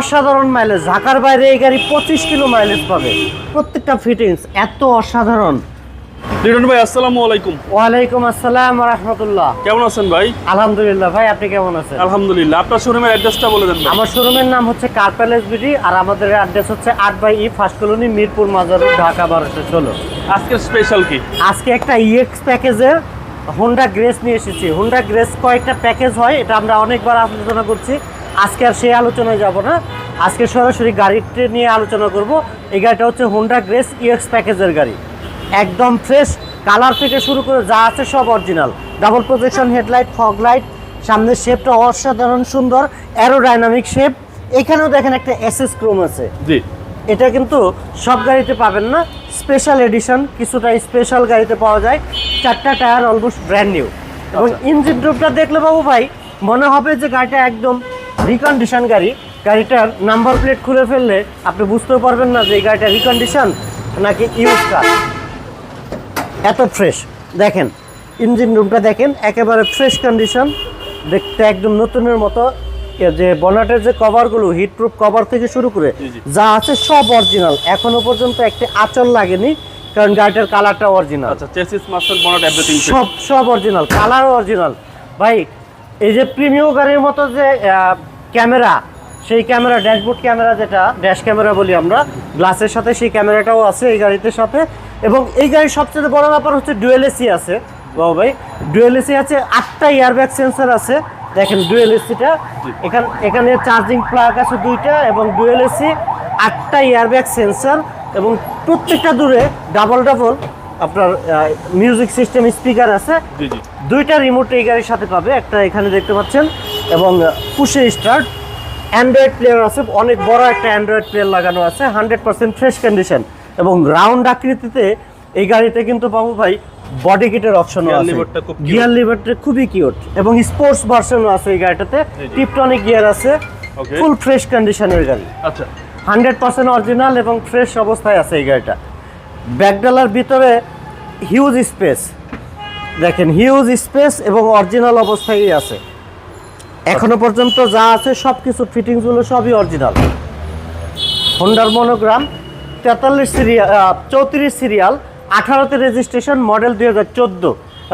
অসাধারণ মাইলেজ ঢাকার বাইরে এই গাড়ি পঁচিশ কিলো মাইলেজ পাবে। প্রত্যেকটা ফিটিংস এত অসাধারণ। লিটন ভাই আসসালামু আলাইকুম। ওয়ালাইকুম আসসালাম রহমতুল্লাহ। কেমন আছেন ভাই? আলহামদুলিল্লাহ ভাই আপনি কেমন আছেন? আলহামদুলিল্লাহ। আপনার শোরুমের অ্যাড্রেসটা বলে দেন আমার শোরুমের নাম হচ্ছে বিডি আর আমাদের অ্যাড্রেস হচ্ছে আট by E first colony Mirpur Mazar road, Dhaka বারোশো ষোলো। আজকের স্পেশাল কি? আজকে একটা ইএক্স প্যাকেজের হোন্ডা গ্রেস নিয়ে এসেছি। হোন্ডা গ্রেস কয়েকটা প্যাকেজ হয় এটা আমরা অনেকবার আলোচনা করছি। আজকে আর সেই আলোচনায় যাব না। আজকে সরাসরি গাড়িটি নিয়ে আলোচনা করব। এই গাড়িটা হচ্ছে হোন্ডা গ্রেস ইএক্স প্যাকেজের গাড়ি। একদম ফ্রেশ কালার থেকে শুরু করে যা আছে সব original double projection headlight fog light সামনের শেপটা অসাধারণ সুন্দর অ্যারোডাইনামিক শেপ এখানেও দেখেন একটা এসএস ক্রোম আছে। জি। এটা কিন্তু সব গাড়িতে পাবেন না। স্পেশাল এডিশন কিছুটা স্পেশাল গাড়িতে পাওয়া যায়। চারটা টায়ার অলমোস্ট ব্র্যান্ড নিউ এবং ইঞ্জিন রুমটা দেখলে বাবু ভাই মনে হবে যে গাড়িটা একদম রিকন্ডিশন গাড়ি গাড়িটার নাম্বার প্লেট খুলে ফেললে আপনি বুঝতেও পারবেন না যে এই গাড়িটা রিকন্ডিশন নাকি ইউজ কার এত ফ্রেশ দেখেন ইঞ্জিন রুমটা দেখেন একেবারে ফ্রেশ কন্ডিশন দেখতে একদম নতুনের মতো। যে বনাটের যে কভারগুলো হিটপ্রুফ কভার থেকে শুরু করে। যা আছে সব অরিজিনাল এখনও পর্যন্ত একটি আচল লাগেনি কারণ গাড়িটার কালারটা অরিজিনাল আচ্ছা চেসিস মাস্টার বনাট এভরিথিং সব সব অরিজিনাল কালার অরিজিনাল ভাই এই যে প্রিমিয়াম গাড়ির মতো যে ক্যামেরা সেই ক্যামেরা ড্যাশবোর্ড ক্যামেরা যেটা ড্যাশ ক্যামেরা বলি আমরা গ্লাসের সাথে সেই ক্যামেরাটাও আছে এই গাড়িতে সাথে। এবং এই গাড়ির সবচেয়ে বড় ব্যাপার হচ্ছে ডুয়েল এসি আছে। বাবু ভাই ডুয়েল এসি আছে আটটা এয়ারব্যাগ সেন্সার আছে। দেখেন ডুয়েল এসিটা এখান এখানে চার্জিং প্লাগ আছে দুইটা এবং ডুয়েল এসি আটটা এয়ারব্যাগ সেন্সার এবং প্রত্যেকটা দূরে ডাবল ডাবল আপনার মিউজিক সিস্টেম স্পিকার আছে। দুইটা রিমোট এই গাড়ির সাথে পাবে একটা এখানে দেখতে পাচ্ছেন। এবং পুষে স্টার্ট অ্যান্ড্রয়েড প্লেয়ার আছে অনেক বড় একটা অ্যান্ড্রয়েড প্লেয়ার লাগানো আছে হান্ড্রেড পার্সেন্ট ফ্রেশ কন্ডিশন এবং রাউন্ড আকৃতিতে এই গাড়িতে কিন্তু বাবু ভাই বডি কিটের অপশনও আছে। cute। গিয়ার লিভারটা খুবই কিউট এবং স্পোর্টস ভার্সনও আছে এই গাড়িটাতে। টিপটনিক গিয়ার আছে। ফুল ফ্রেশ কন্ডিশনের গাড়ি। আচ্ছা। হান্ড্রেড পার্সেন্ট অরিজিনাল এবং ফ্রেশ অবস্থায় আছে এই গাড়িটা। ব্যাকডালার ভিতরে হিউজ স্পেস দেখেন হিউজ স্পেস এবং অরিজিনাল অবস্থায় আছে। এখনও পর্যন্ত যা আছে সব কিছু ফিটিংসগুলো সবই অরিজিনাল হোন্ডার মনোগ্রাম তেতাল্লিশ সিরিয়াল চৌত্রিশ সিরিয়াল আঠারোতে রেজিস্ট্রেশন মডেল দুই হাজার চোদ্দ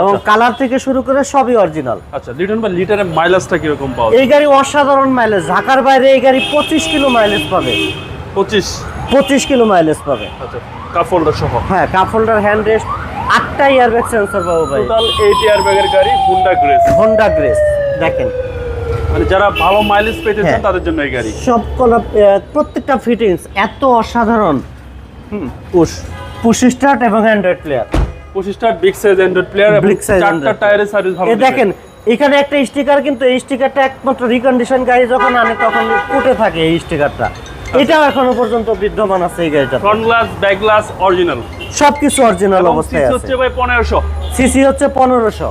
এবং আচ্ছা। কালার থেকে শুরু করে সবই অরিজিনাল আচ্ছা লিটন ভাই লিটারের মাইলেজটা কীরকম পাওয়া এই গাড়ি অসাধারণ মাইলেজ ঢাকার বাইরে এই গাড়ি পঁচিশ কিলো মাইলেজ পাবে। পঁচিশ? পঁচিশ কিলো মাইলেজ পাবে। আচ্ছা কাপ হোল্ডার সহ? হ্যাঁ কাপ হোল্ডার হ্যান্ড রেস্ট আটটা ইয়ারব্যাগ সেন্সর পাবো ভাই। টোটাল এইট ইয়ার ব্যাগের গাড়ি হুন্ডা গ্রেস হোন্ডা গ্রেস দেখেন। মানে যারা ভালো মাইলেজ পেতে চান হ্যাঁ। তাদের জন্য এই গাড়ি। প্রত্যেকটা ফিটিংস এত অসাধারণ। হুম। পুশ পুশ স্টার্ট এবং অ্যান্ড্রয়েড প্লেয়ার পঁচিশটা বিগ সাইজ অ্যান্ড্রয়েড প্লেয়ার এবং চারটা টায়ারের সার্ভিস ভালো দেখেন। এখানে একটা স্টিকার কিন্তু এই স্টিকারটা একমাত্র রিকন্ডিশন গাড়ি যখন আনে তখন উঠে থাকে এই স্টিকারটা এটাও এখনও পর্যন্ত বিদ্যমান আছে এই গাড়িটা front glass back glass original সবকিছু অরিজিনাল অবস্থায় আছে। হচ্ছে ভাই পনেরোশো। সিসি হচ্ছে পনেরোশো।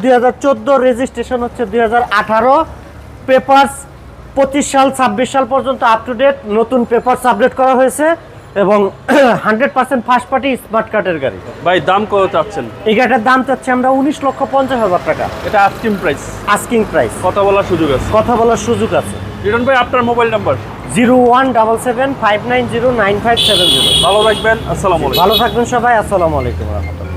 দুই হাজার চোদ্দ রেজিস্ট্রেশন হচ্ছে দুই হাজার আঠারো। পেপার্স পঁচিশ সাল ছাব্বিশ সাল পর্যন্ত আপ টু ডেট নতুন পেপার্স আপডেট করা হয়েছে এবং hundred percent first party smart কার্ডের গাড়ি। ভাই দাম কত চাচ্ছেন? এই গাড়িটার দাম চাচ্ছি আমরা উনিশ লক্ষ পঞ্চাশ হাজার টাকা। এটা আস্কিং প্রাইস আস্কিং প্রাইস কথা বলার সুযোগ আছে। কথা বলার সুযোগ আছে। লিটন ভাই আপনার mobile number zero one double seven five nine zero nine five seven zero. ভালো রাখবেন আসসালামু আলাইকুম। ভালো থাকবেন সবাই আসসালামু আলাইকুম রহমতুল্লাহ।